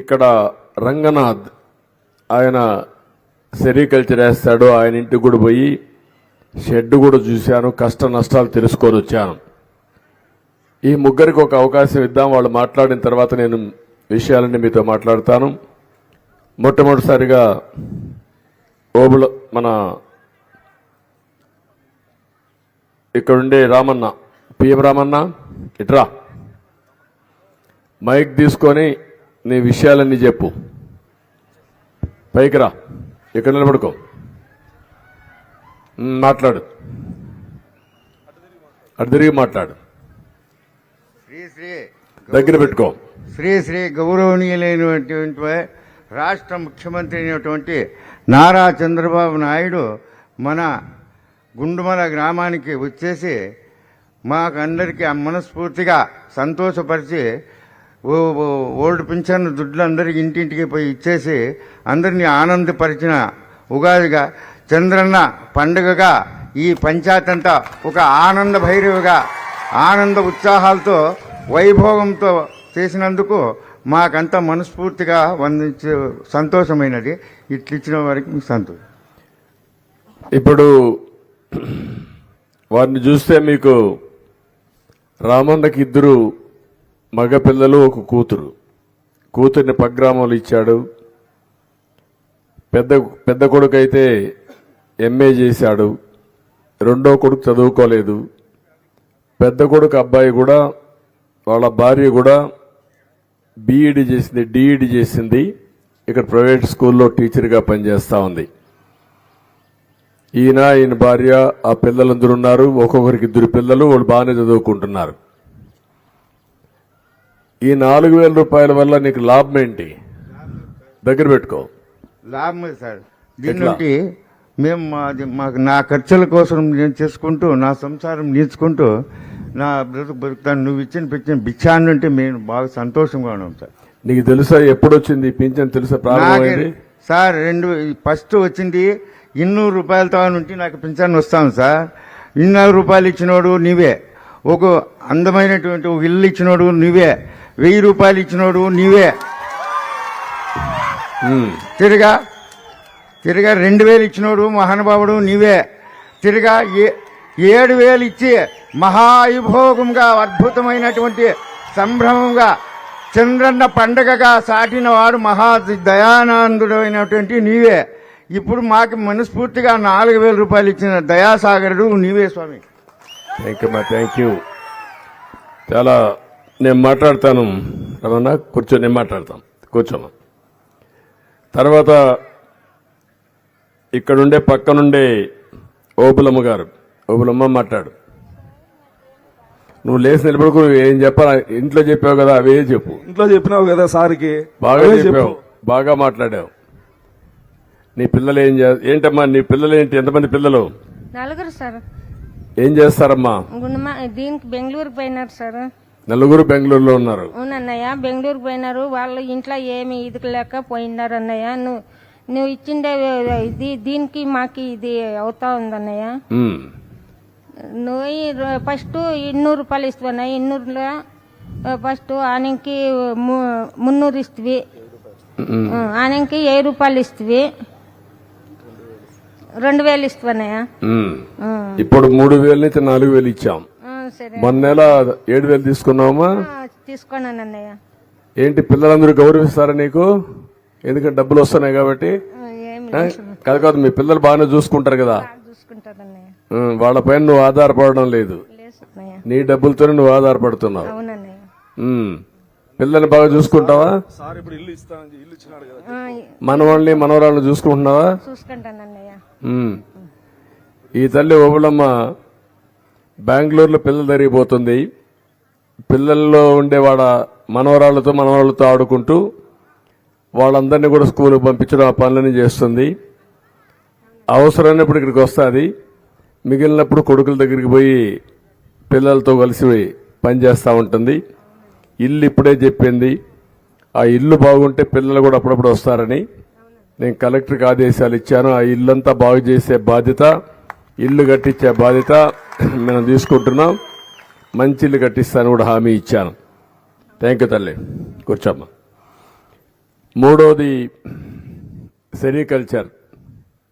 ఇక్కడ రంగనాథ్ ఆయన సెరికల్చర్ వేస్తాడు. ఆయన ఇంటికి కూడా పోయి షెడ్ కూడా చూశాను. కష్ట నష్టాలు తెలుసుకొని వచ్చాను. ఈ ముగ్గురికి ఒక అవకాశం ఇద్దాం. వాళ్ళు మాట్లాడిన తర్వాత నేను విషయాలన్నీ మీతో మాట్లాడతాను. మొట్టమొదటిసారిగా ఓబుల మన ఇక్కడుండే రామన్న పిఎం రామన్న ఇట్రా మైక్ తీసుకొని నీ విషయాలన్నీ చెప్పు. పైకి రా. ఇక్కడ నిలబడుకో. మాట్లాడు. అటు తిరిగి మాట్లాడు. శ్రీ శ్రీ దగ్గర పెట్టుకో. శ్రీ శ్రీ గౌరవనీయులైనటువంటి రాష్ట్ర ముఖ్యమంత్రి అయినటువంటి నారా చంద్రబాబు నాయుడు మన గుండుమల గ్రామానికి వచ్చేసి మాకందరికీ మనస్ఫూర్తిగా సంతోషపరిచి ఓల్డ్ పింఛన్ దుడ్లు అందరికి ఇంటింటికి పోయి ఇచ్చేసి అందరినీ ఆనందపరిచిన ఉగాదిగా చంద్రన్న పండుగగా ఈ పంచాయత్ అంతా ఒక ఆనంద భైరవిగా ఆనంద ఉత్సాహాలతో వైభోగంతో చేసినందుకు మాకంతా మనస్ఫూర్తిగా వందించే సంతోషమైనది. ఇట్లిచ్చిన వారికి మీకు సంతోషం. ఇప్పుడు వారిని చూస్తే మీకు రామన్నకి ఇద్దరు మగపిల్లలు ఒక కూతురు. కూతుర్ని పగ్రామంలో ఇచ్చాడు. పెద్ద పెద్ద కొడుకు అయితే ఎంఏ చేశాడు. రెండో కొడుకు చదువుకోలేదు. పెద్ద కొడుకు అబ్బాయి కూడా వాళ్ళ భార్య కూడా బీఈడి చేసింది డిఈడి చేసింది. ఇక్కడ ప్రైవేట్ స్కూల్లో టీచర్గా పనిచేస్తూ ఉంది. ఈయన ఈయన భార్య ఆ పిల్లలందరూ ఉన్నారు. ఒక్కొక్కరికి ఇద్దరు పిల్లలు వాళ్ళు బాగానే చదువుకుంటున్నారు. ఈ నాలుగు వేల రూపాయల వల్ల నీకు లాభం ఏంటి? దగ్గర పెట్టుకో. లాభం సార్. దీని ఎట్లా? నుండి మేము మాది మాకు నా ఖర్చుల కోసం నేను చేసుకుంటూ నా సంసారం నేర్చుకుంటూ నా బ్రతుకు బతుకుతాను. నువ్వు ఇచ్చిన పెట్టిన భిక్షాన్ని అంటే మేము బాగా సంతోషంగా ఉన్నాం సార్. నీకు తెలుసా ఎప్పుడు వచ్చింది పింఛన్ తెలుసా ప్రారంభమైంది? సార్ రెండు ఫస్ట్ వచ్చింది ఇన్నూరు రూపాయలతో నుండి నాకు పింఛన్ వస్తాను సార్. ఇన్నూరు రూపాయలు ఇచ్చినోడు నీవే. ఒక అందమైనటువంటి ఒక ఇల్లు ఇచ్చినోడు నీవే. వెయ్యి రూపాయలు ఇచ్చినోడు నీవే. తిరగా తిరగా రెండు వేలు ఇచ్చినోడు మహానుభావుడు నీవే. తిరగా ఏ- ఏడు వేలు ఇచ్చి మహాయుభోగంగా అద్భుతమైనటువంటి సంభ్రమంగా చంద్రన్న పండగగా సాటిన వాడు మహా దయానందుడైనటువంటి నీవే. ఇప్పుడు మాకు మనస్ఫూర్తిగా నాలుగు వేల రూపాయలు ఇచ్చిన దయాసాగరుడు నీవే స్వామి. థ్యాంక్ యూ మా థ్యాంక్ యూ చాలా నేను మాట్లాడతాను. రమణ కూర్చో నేను మాట్లాడతాను. కూర్చోమా తర్వాత ఇక్కడుండే పక్కనుండే ఓబులమ్మ గారు. ఓబులమ్మ మాట్లాడు. నువ్వు లేచి నిలబడుకు ఏం చెప్పాలి? ఇంట్లో చెప్పావు కదా అవే చెప్పు. ఇంట్లో చెప్పినావు కదా సార్కి? బాగా చెప్పావు. బాగా మాట్లాడావు. నీ పిల్లలు ఏం చే ఏంటమ్మా నీ పిల్లలు ఏంటి? ఎంతమంది పిల్లలు? నలుగురు సార్. ఏం చేస్తారమ్మా? దీనికి బెంగళూరుకి పోయినారు సార్. నలుగురు బెంగళూరులో ఉన్నారు. అవునన్నయ్య బెంగళూరుకి పోయినారు. వాళ్ళు ఇంట్లో ఏమి ఇది లేక పోయినారు అన్నయ్య. నువ్వు నువ్వు ఇచ్చిండే ఇది దీనికి మాకు ఇది అవుతా ఉందన్నయ్య. నువ్వు ఫస్ట్ ఇన్నూరు రూపాయలు ఇస్తావన్నయ్య ఇన్నూరులో ఫస్ట్ ఆనంకి మున్నూరు ఇస్తవి. ఆనంకి వెయ్యి రూపాయలు ఇస్తవి. రెండు వేలు ఇస్తావన్నయ్య. ఇప్పుడు మూడు వేల నుంచి నాలుగు వేలు ఇచ్చాం. మొన్న నెల ఏడు వేలు తీసుకున్నావమ్మా తీసుకున్నాను అన్నయ్య. ఏంటి పిల్లలందరూ గౌరవిస్తారా నీకు? ఎందుకంటే డబ్బులు వస్తున్నాయి కాబట్టి? కాదు కాదు మీ పిల్లలు బాగానే చూసుకుంటారు కదా. వాళ్ళపైన నువ్వు ఆధారపడడం లేదు. లేదు అన్నయ్య నీ డబ్బులతోనే నువ్వు ఆధారపడుతున్నావు. పిల్లల్ని బాగా చూసుకుంటావా? సార్ ఇప్పుడు ఇల్లు ఇస్తానని ఇల్లు ఇచ్చినాడు కదా ఆ, మనవాళ్ళని మనవరాళ్ళని చూసుకుంటున్నావా. ఈ తల్లి ఓబులమ్మ బెంగళూరులో పిల్లలు జరిగిపోతుంది పిల్లల్లో ఉండేవాడ మనవరాళ్ళతో మనవరాళ్ళతో ఆడుకుంటూ వాళ్ళందరినీ కూడా స్కూల్కి పంపించడం ఆ పనులని చేస్తుంది. అవసరమైనప్పుడు ఇక్కడికి వస్తుంది. మిగిలినప్పుడు కొడుకుల దగ్గరికి పోయి పిల్లలతో కలిసి పనిచేస్తూ ఉంటుంది. ఇల్లు ఇప్పుడే చెప్పింది. ఆ ఇల్లు బాగుంటే పిల్లలు కూడా అప్పుడప్పుడు వస్తారని నేను కలెక్టర్కి ఆదేశాలు ఇచ్చాను. ఆ ఇల్లంతా బాగు చేసే బాధ్యత ఇల్లు కట్టించే బాధ్యత మనం తీసుకుంటున్నాం. మంచి ఇల్లు కట్టిస్తాను కూడా హామీ ఇచ్చాను. థ్యాంక్ యూ తల్లి. కూర్చోమ్మా. మూడోది సెరికల్చర్.